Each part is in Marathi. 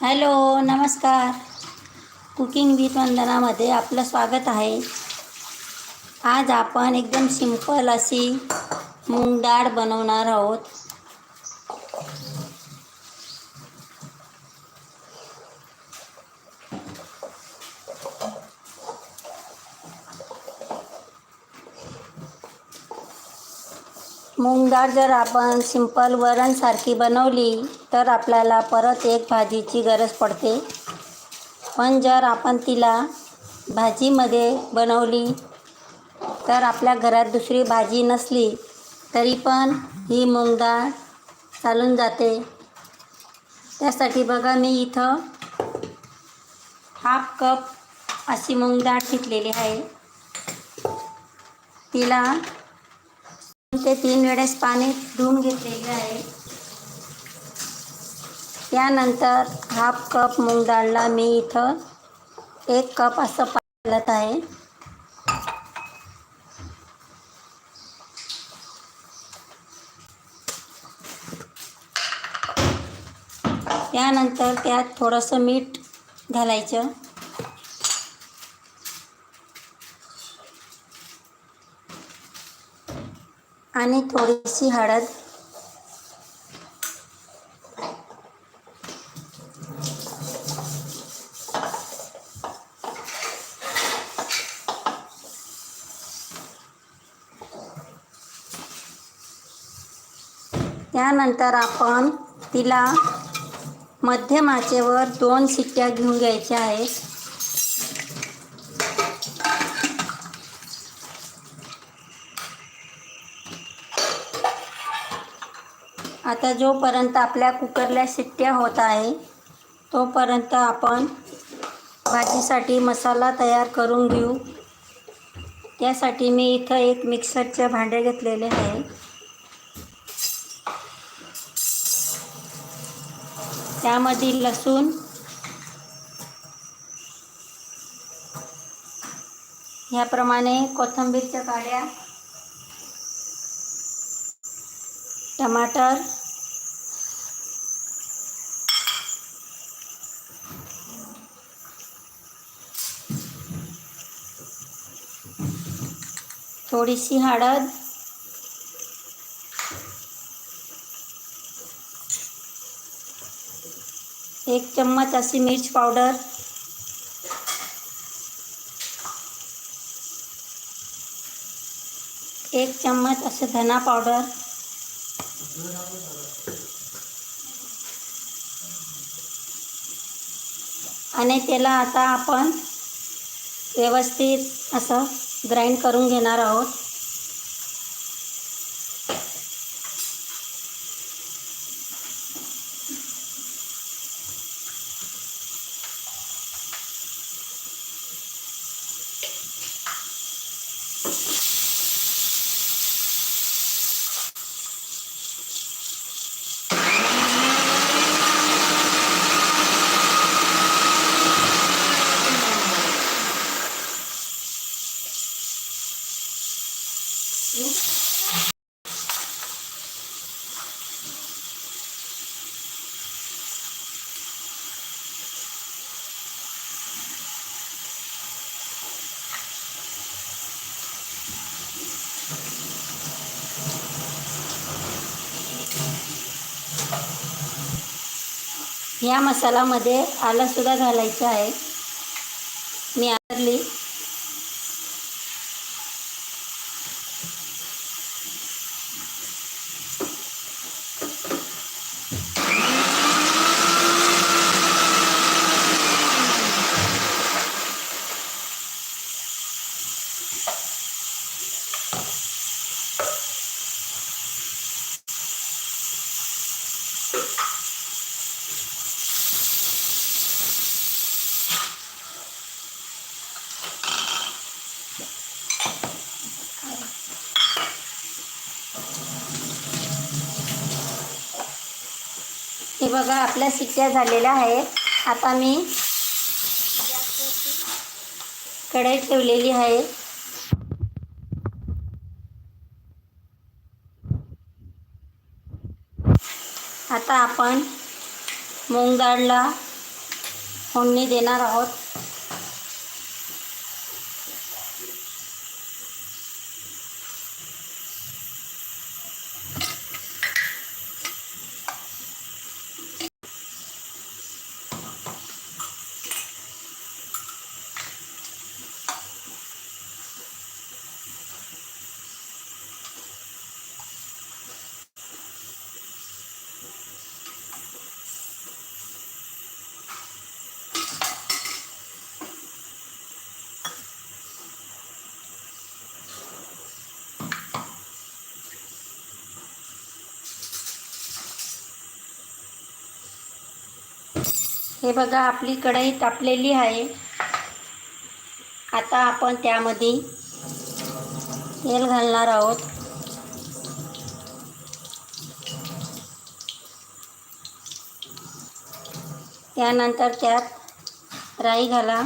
हॅलो नमस्कार. कुकिंग विथ वंदनामध्ये आपलं स्वागत आहे. आज आपण एकदम सिंपल अशी मूग डाळ बनवणार आहोत मूग डाळ जर आपण सिंपल वरणसारखी बनवली तर आपल्याला परत एक भाजीची गरज पडते. पण जर आपण तिला भाजीमध्ये बनवली तर आपल्या घरात दुसरी भाजी नसली तरी पण ही मूग डाळ चालून जाते. त्यासाठी बघा मी इथं हाफ कप अशी मूग डाळ घेतलेली आहे. तिला ते तीन वेळेस पाणी धुवून घेतलेले आहे. त्यानंतर हाफ कप मूग डाळला मी इथं एक कप असं पाणी घालत आहे. त्यानंतर त्यात थोडंसं मीठ घालायचं. आणि थोडीशी हळद. त्यानंतर आपण तिला मध्यम आचेवर दोन शिट्ट्या घेऊन घ्यायच्या आहेत. आता जोपर्यंत आपल्या कुकरला शिट्ट्या होत आहे तोपर्यंत आपण भाजीसाठी मसाला तयार करून घेऊ. त्यासाठी मी इथं एक मिक्सरचे भांडे घेतलेले आहे. त्यामध्ये लसूण ह्याप्रमाणे कोथिंबीरच्या काड्या टमाटर थोडीशी हळद. एक चम्मच अशी मिर्च पावडर. एक चम्मच असं धना पावडर. आणि त्याला आता आपण व्यवस्थित असं ग्राइंड करून घेणार आहोत. या मसाल्यामध्ये आलंसुद्धा घालायचं आहे. मी हे बघा आपल्या शिट्ट्या झालेल्या आहेत. आता मी कढई ठेवलेली आहे. आता आपण मूग डाळला फोडणी देणार आहोत. हे बघा आपली कढई तापलेली आहे. आता आपण त्यामध्ये तेल घालणार आहोत. त्यानंतर त्यात राई घाला.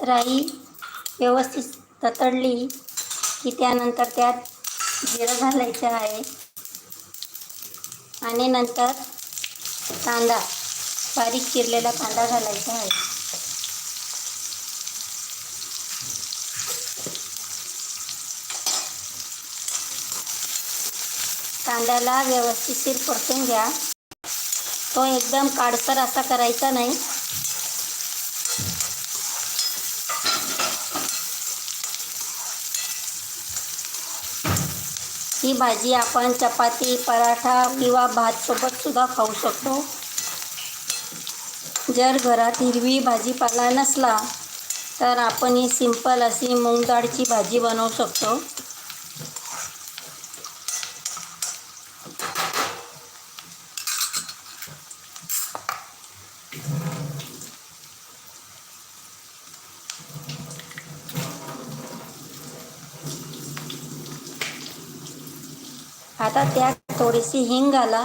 राई व्यवस्थित ततडली की त्यानंतर त्यात जिरं घालायचं आहे. आणि नंतर कांदा बारीक चिरलेला कांदा घालायचा आहे. कांद्याला व्यवस्थितशीर परतून घ्या. तो एकदम काडसर असा करायचा नाही. ही भाजी आपण चपाती पराठा किंवा भातसोबत सुद्धा खाऊ शकतो. जर घरात हिरवी भाजीपाला नसला तर आपण ही सिंपल अशी मूग डाळची भाजी बनवू शकतो. आता त्यात थोडीशी हिंग घाला.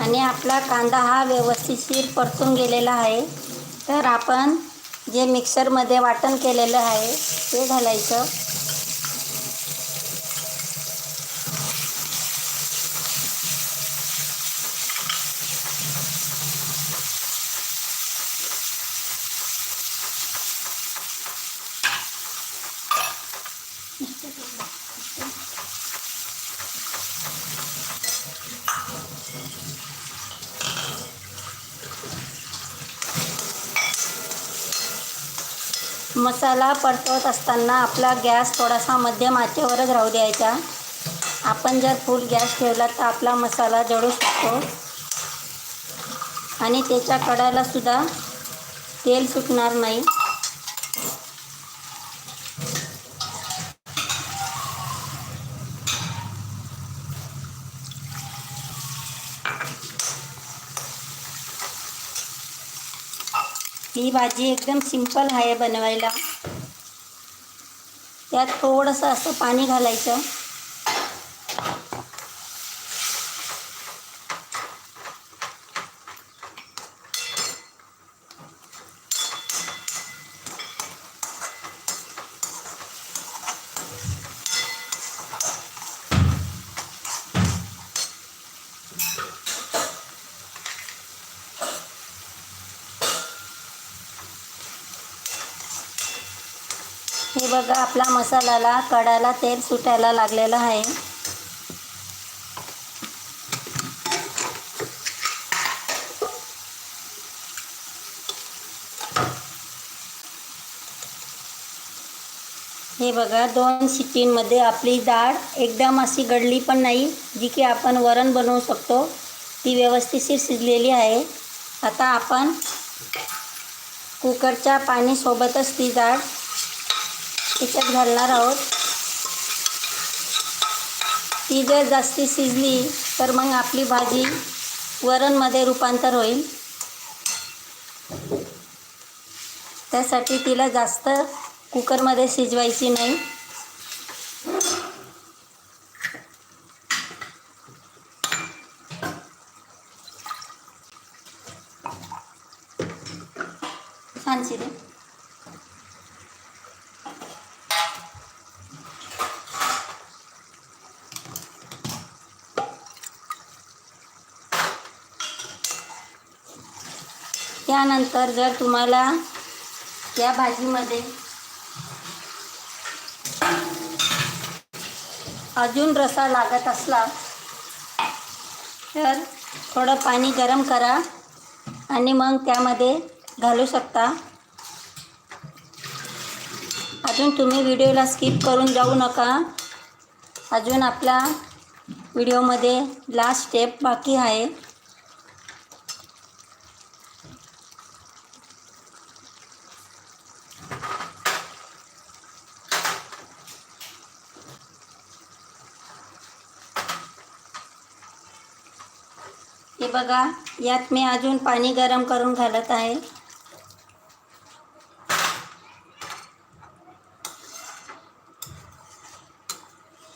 आणि आपला कांदा हा व्यवस्थितशीर परतून गेलेला आहे. तर आपण जे मिक्सरमध्ये वाटण केलेलं आहे ते घालायचं. मसाला परतवत असताना आपला गॅस थोडासा मध्यम आचेवरच राहू द्यायचा. आपण जर फुल गॅस ठेवला तर आपला मसाला जळू शकतो. आणि त्याच्या कडालासुद्धा तेल सुटणार नाही. ही भाजी एकदम सिंपल आहे बनवायला. त्यात थोडंसं असं पाणी घालायचं. आपला मसाल्याला कडाला तेल सुटायला लागलेलं आहे. हे बघा दोन शिट्टींमध्ये आपली डाळ एकदम अशी गडली पण नाही जी की आपण वरण बनवू शकतो. ती व्यवस्थितशीर शिजलेली आहे. आता आपण कुकरच्या पाणीसोबतच ती डाळ त्याच्यात घालणार आहोत. ती जर जास्ती शिजली तर मग आपली भाजी वरणमध्ये रूपांतर होईल. त्यासाठी तिला जास्त कुकरमध्ये शिजवायची नाही. त्यानंतर जर तुम्हाला या भाजीमध्ये अजून रसा लागत असला तर थोडं पाणी गरम करा आणि मग त्यामध्ये घालू शकता. अजून तुम्ही व्हिडिओला स्किप करून जाऊ नका. अजून आपला व्हिडिओमध्ये लास्ट स्टेप बाकी आहे. बघा यात मी अजून पाणी गरम करून घालत आहे.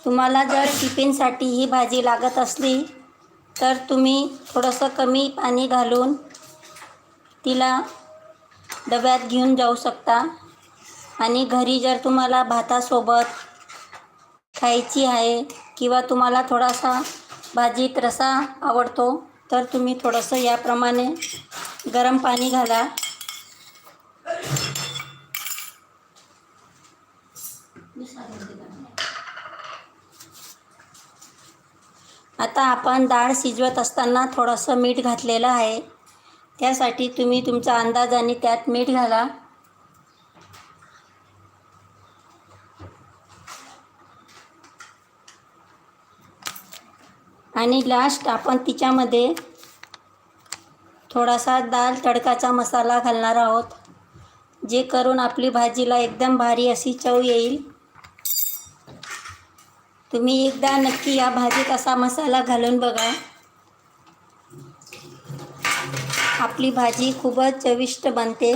तुम्हाला जर टिफिनसाठी ही भाजी लागत असली तर तुम्ही थोडंसं कमी पाणी घालून तिला डब्यात घेऊन जाऊ शकता. आणि घरी जर तुम्हाला भातासोबत खायची आहे किंवा तुम्हाला थोडासा भाजीत रसा आवडतो तर तुम्ही थोडंसं याप्रमाणे गरम पाणी घाला. आता आपण डाळ शिजवत असताना थोडंसं मीठ घातलेलं आहे. त्यासाठी तुम्ही तुमचा अंदाजाने त्यात मीठ घाला. आणि लास्ट आपण तिच्यामध्ये थोडासा दाल तडकाचा मसाला घालणार आहोत जे करून आपली भाजीला एकदम भारी अशी चव येईल. तुम्ही एकदा नक्की या भाजीत असा मसाला घालून बघा. आपली भाजी खूपच चविष्ट बनते.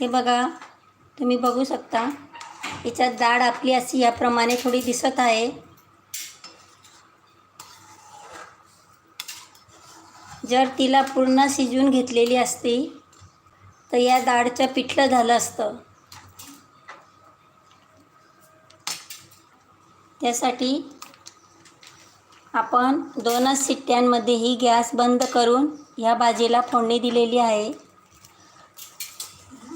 हे बघा तुम्ही बघू शकता. याच्यात डाळ आपली अशी याप्रमाणे थोडी दिसत आहे. जर तिला पूर्ण शिजून घेतलेली असती तर या डाळचं पिठलं झालं असतं. त्यासाठी आपण दोनच शिट्ट्यांमध्ये ही गॅस बंद करून ह्या भाजीला फोडणी दिलेली आहे.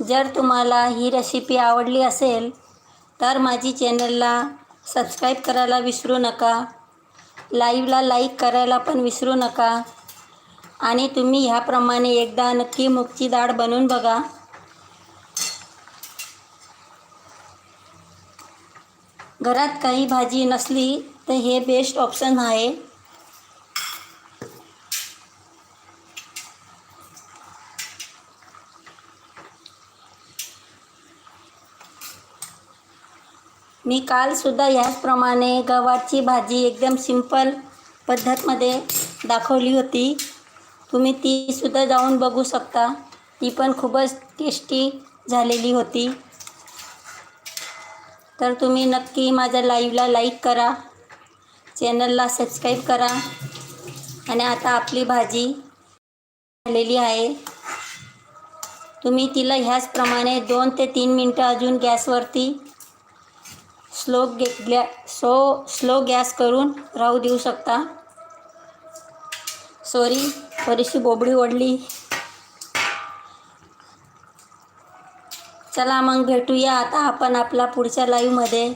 जर तुम्हाला ही रेसिपी आवडली असेल तर माझी चॅनलला सबस्क्राईब करायला विसरू नका. लाईव्हला लाईक करायला पण विसरू नका. आणि तुम्ही ह्याप्रमाणे एकदा नक्की मुगची डाळ बनवून बघा. घरात काही भाजी नसली तर हे बेस्ट ऑप्शन आहे. मी कालसुद्धा ह्याचप्रमाणे गव्हाची भाजी एकदम सिंपल पद्धतमध्ये दाखवली होती. तुम्ही तीसुद्धा जाऊन बघू शकता. ती पण खूपच टेस्टी झालेली होती. तर तुम्ही नक्की माझ्या लाईव्हला लाईक करा. चॅनलला सबस्क्राईब करा. आणि आता आपली भाजी झालेली आहे. तुम्ही तिला ह्याचप्रमाणे दोन ते तीन मिनटं अजून गॅसवरती स्लो घेतल्या सो स्लो गॅस करून राहू देऊ शकता. सॉरी थोडीशी बोबडी ओढली. चला मग भेटूया आता आपण आपला पुढच्या लाईव्हमध्ये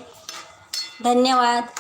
धन्यवाद.